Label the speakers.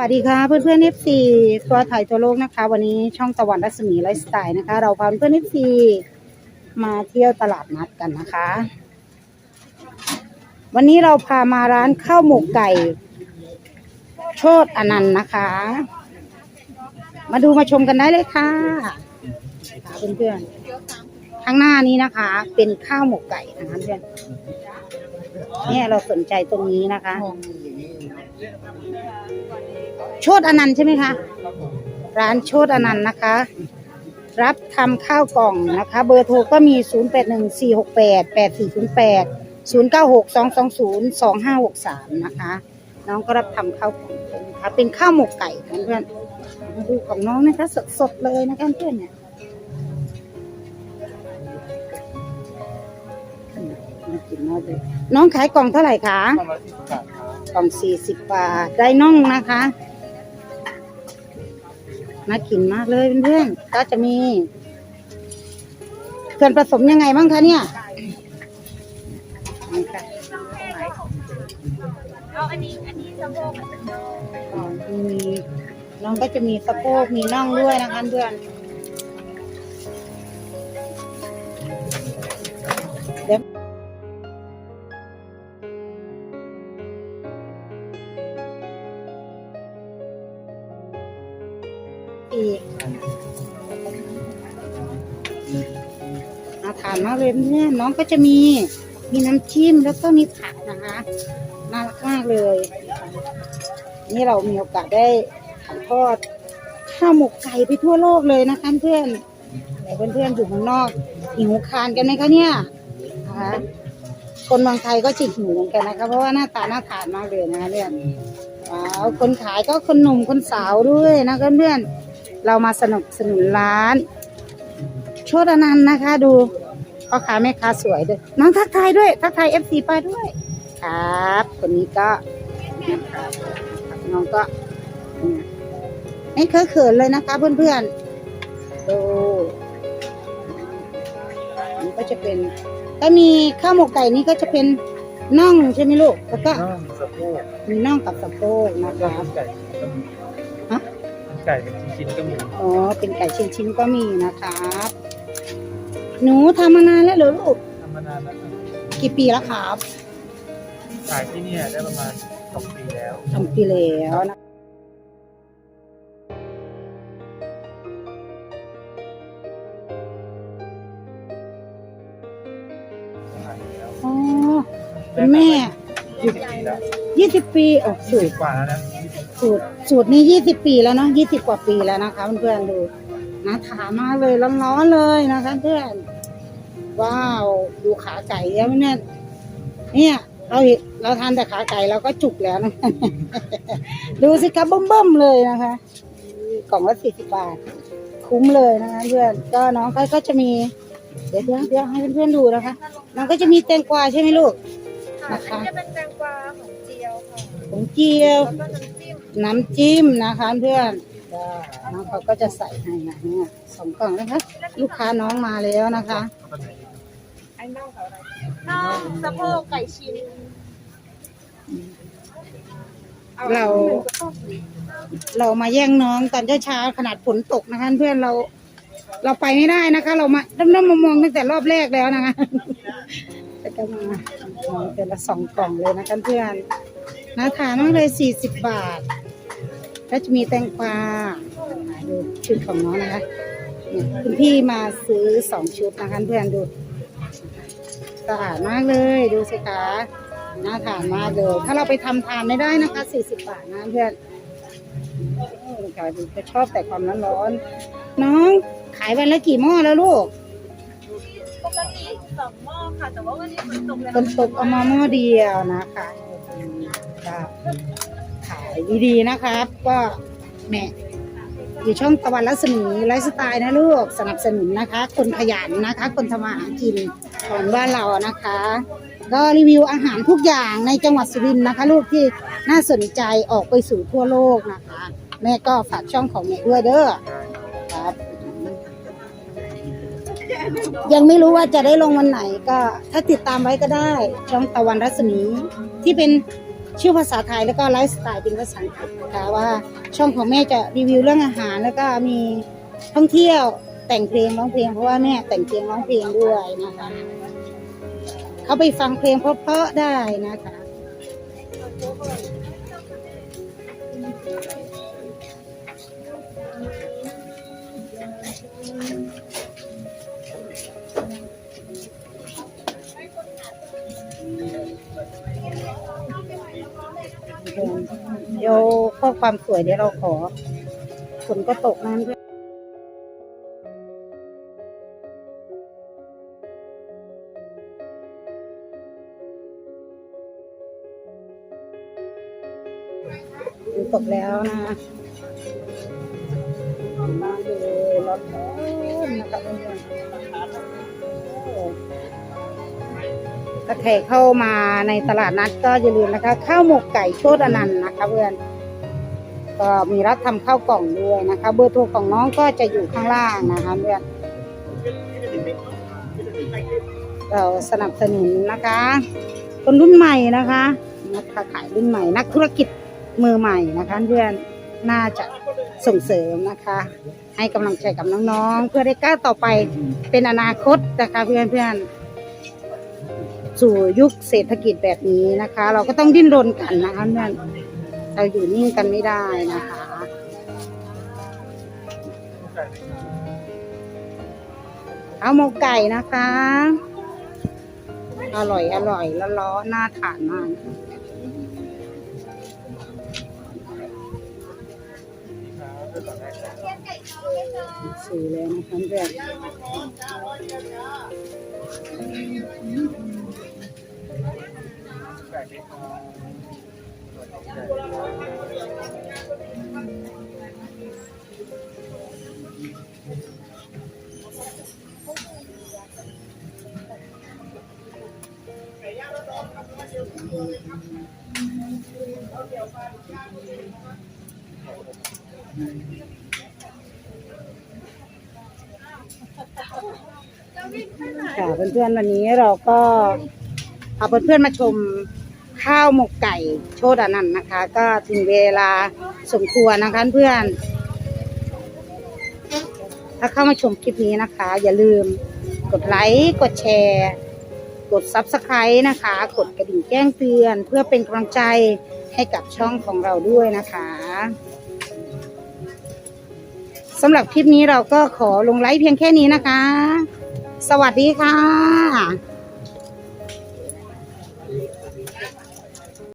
Speaker 1: วัสดีค่ะเพื่อนเพื่อนเอฟซีตัวถ่ายตัวโลกนะคะ วันนี้ช่องตะวันรัศมีไลฟ์สไตล์นะคะ เราพาเพื่อนเอฟซีมาเที่ยวตลาดนัดกันนะคะ วันนี้เราพามาร้านข้าวหมกไก่ โชดอนันต์นะคะ มาดูมาชมกันได้เลยค่ะค่ะเพื่อนๆข้างหน้านี้นะคะ เป็นข้าวหมกไก่นะคะเพื่อนเนี่ยเราสนใจตรงนี้นะคะ โชดอนันต์ใช่ไหมคะร้านโชดอนันต์นะคะ รับทำข้าวกล่องนะคะ เบอร์โทรก็มี 0 8 1 4 6 8 8 4 0 8 0 9 6 2 2 0 2 5 6 3 นะคะ น้องก็รับทำข้าวกล่องเป็นะคะเป็นข้าวหมกไก่เพื่อนมาดูของน้องนะคะสดๆเลยนะคะเพื่อนเนี่ยน้องขายกล่องเท่าไหร่คะ ล่องสี่สิบบาท ได้น่องนะคะ น่ากินมากเลยเพื่อนๆก็จะมี ส่วนผสมยังไงบ้างคะเนี่ยนี่ค่ะ
Speaker 2: เอาอันนี้อันนี้สะโพกกับสะโพก
Speaker 1: อ๋อมีน้องก็จะมีสะโพกมีน่องด้วยนะคะเพื่อน อีกน่าทานมากเลยเนี่ยน้องก็จะมีมีน้ำจิ้มแล้วก็มีผักนะคะน่ารักมากเลย นี่เรามีโอกาสได้ถ่ายทอดข้าวหมกไก่ไปทั่วโลกเลยนะคะเพื่อนแต่เพื่อนๆอยู่เมืองนอกหิวคานกันไหมคะเนี่ยนะคะคนเมืองไทยก็จิหิวเหมือนกันนะคะเพราะว่าหน้าตาน่าทานมากเลยนะคะเนี่ยว้าวคนขายก็คนหนุ่มคนสาวด้วยนะคะเพื่อนๆ เรามาสนับสนุนร้าน โชดอนันต์นะคะ ดูพ่อค้าแม่ค้าสวยด้วยน้องทักทายด้วย ทักทายเอฟซีป้าด้วย ครับ คนนี้ก็นะครับน้องก็เนี่ยไม่เคยเขินเลยนะคะ เพื่อนๆดูนี่ก็จะเป็นก็มีข้าวหมกไก่นี่ก็จะเป็นน่องใช่ไหมลูกแล้วก็
Speaker 3: น่องสะโพก
Speaker 1: มีน่องกับสะโพกนะคะ
Speaker 3: ไก่ก็มี
Speaker 1: ฮะ
Speaker 3: ไก่เป็นชิ้นๆก็มี
Speaker 1: อ๋อ เป็นไก่ชิ้นๆก็มีนะครับ หนูทำมานานแล้วเหรอลูก
Speaker 3: ทำมานานแล้วครับ
Speaker 1: กี่ปีแล้วครับ
Speaker 3: ขายที่เนี่ยได้ประมาณสองปีแล้ว
Speaker 1: สองปีแล้วนะอ๋อคุณแม่
Speaker 3: ยี่สิบปีแล้ว
Speaker 1: ยี่สิบปี โอ้สู
Speaker 3: สิ
Speaker 1: ต
Speaker 3: บ
Speaker 1: ร
Speaker 3: กว่าแล้วนะ
Speaker 1: สูตรสูตรนี้ยี่สิบปีแล้วเนาะยี่สิบกว่าปีแล้วนะคะเพื่อนๆดูน่าทานมากเลยร้อนๆเลยนะคะเพื่อนว้าวดูขาไก่แล้วเนี่ยเนี่ยเราเห็นเราทานแต่ขาไก่เราก็จุกแล้วนะดูสิครับเบิ่มๆเลยนะคะ กล่องละสี่สิบบาท คุ้มเลยนะคะเพื่อนก็น้องก็ก็จะมี เดี๋ยวเดี๋ยวเดี๋ยวให้เพื่อนๆดูนะคะ น้องก็จะมีแตงกวาใช่ไหมลูก
Speaker 2: ค่ะ
Speaker 1: นะคะ
Speaker 2: อันนี้จะเป็นแตงกวาของเจียวค่ะ
Speaker 1: ผงเจียว
Speaker 2: แล้วก็น้ำจิ้ม
Speaker 1: น้ำจิ้มนะคะเพื่อนน้องเขาก็จะใส่ให้นะเนี่ยสองกล่องนะคะ ลูกค้าน้องมาแล้วนะคะ
Speaker 2: ไอ้น่องกับอะไรน่องสะโพกไก่ชิ้นอ
Speaker 1: เรา
Speaker 2: หนึ่งสะโพก
Speaker 1: เรามาแย่งน้องตอนเช้าๆขนาดฝนตกนะคะ เพื่อนเรา เราไปไม่ได้นะคะ เรามาเริ่มๆมามองตั้งแต่รอบแรกแล้วนะคะแต่ก็มามองแต่ละสองกล่องเลยนะคะเพื่อนน่าทานมากเลยสี่สิบบาท แล้วจะมีแตงกวาดูชุดของน้องนะคะเนี่ยคุณพี่มาซื้อสองชุดนะคะเพื่อนดูสะอาดมากเลยดูสิคะน่าทานมากเลย ถ้าเราไปทำทานไม่ได้นะคะสี่สิบบาทนะเพื่อนโอ้ยค่ะดูก็ชอบแต่ความร้อนๆน้องขายวันละกี่หม้อแล้วลูก
Speaker 2: ปกติสองหม้อค่ะแต่ว่าวันนี้ฝนตกเลย
Speaker 1: คนตกเอามาหม้อเดียวนะคะ ก็ขายดีๆนะครับ ก็แม่อยู่ช่องตะวันรัศมีไลฟ์สไตล์นะลูกสนับสนุนนะคะ คนขยันนะคะ คนทำมาหากินของบ้านเรานะคะ ก็รีวิวอาหารทุกอย่างในจังหวัดสุรินทร์นะคะ ลูกที่น่าสนใจออกไปสู่ทั่วโลกนะคะ แม่ก็ฝากช่องของแม่ด้วยเด้อครับ ยังไม่รู้ว่าจะได้ลงวันไหนก็ถ้าติดตามไว้ก็ได้ ช่องตะวันรัศมีที่เป็น ชื่อภาษาไทยแล้วก็ไลฟ์สไตล์เป็นภาษาอังกฤษค่ะว่าช่องของแม่จะรีวิวเรื่องอาหารแล้วก็มีท่องเที่ยวแต่งเพลงร้องเพลงเพราะว่าแม่แต่งเพลงร้องเพลงด้วยนะคะเขาไปฟังเพลงเพราะๆได้นะคะ เดี๋ยวข้อความสวยเดี๋ยวเราขอฝนก็ตกนั้นด้วยตกแล้วนะมาเลยรถร้อนนะคะเพื่อน ถ้าใครเข้ามาในตลาดนัดก็อย่าลืมนะคะ ข้าวหมกไก่โชดอนันต์นะคะเพื่อนก็มีรับทำข้าวกล่องด้วยนะคะ เบอร์โทรของน้องก็จะอยู่ข้างล่างนะคะเพื่อนเราสนับสนุนนะคะ คนรุ่นใหม่นะคะนักค้าขายรุ่นใหม่ นักธุรกิจมือใหม่นะคะเพื่อนน่าจะส่งเสริมนะคะ ให้กำลังใจกับน้องๆ เพื่อได้ก้าวต่อไปเป็นอนาคตนะคะเพื่อนๆ สู่ยุคเศรษฐกิจแบบนี้นะคะ เราก็ต้องดิ้นรนกันนะคะเพื่อนเราอยู่นิ่งกันไม่ได้นะคะเอาหมกไก่นะคะ อร่อยอร่อยแล้วล้อน่าทานมากสีเลยนะคะเพื่อน ค่ะเพื่อนๆวันนี้เราก็เอาเพื่อนๆมาชม ข้าวหมกไก่โชดอนันต์นะคะ ก็ถึงเวลาสมควรนะคะเพื่อน ถ้าเข้ามาชมคลิปนี้นะคะ อย่าลืมกดไลค์กดแชร์ กด Subscribe นะคะ กดกระดิ่งแจ้งเตือน เพื่อเป็นกำลังใจให้กับช่องของเราด้วยนะคะสำหรับคลิปนี้เราก็ขอลงไลค์เพียงแค่นี้นะคะ สวัสดีค่ะ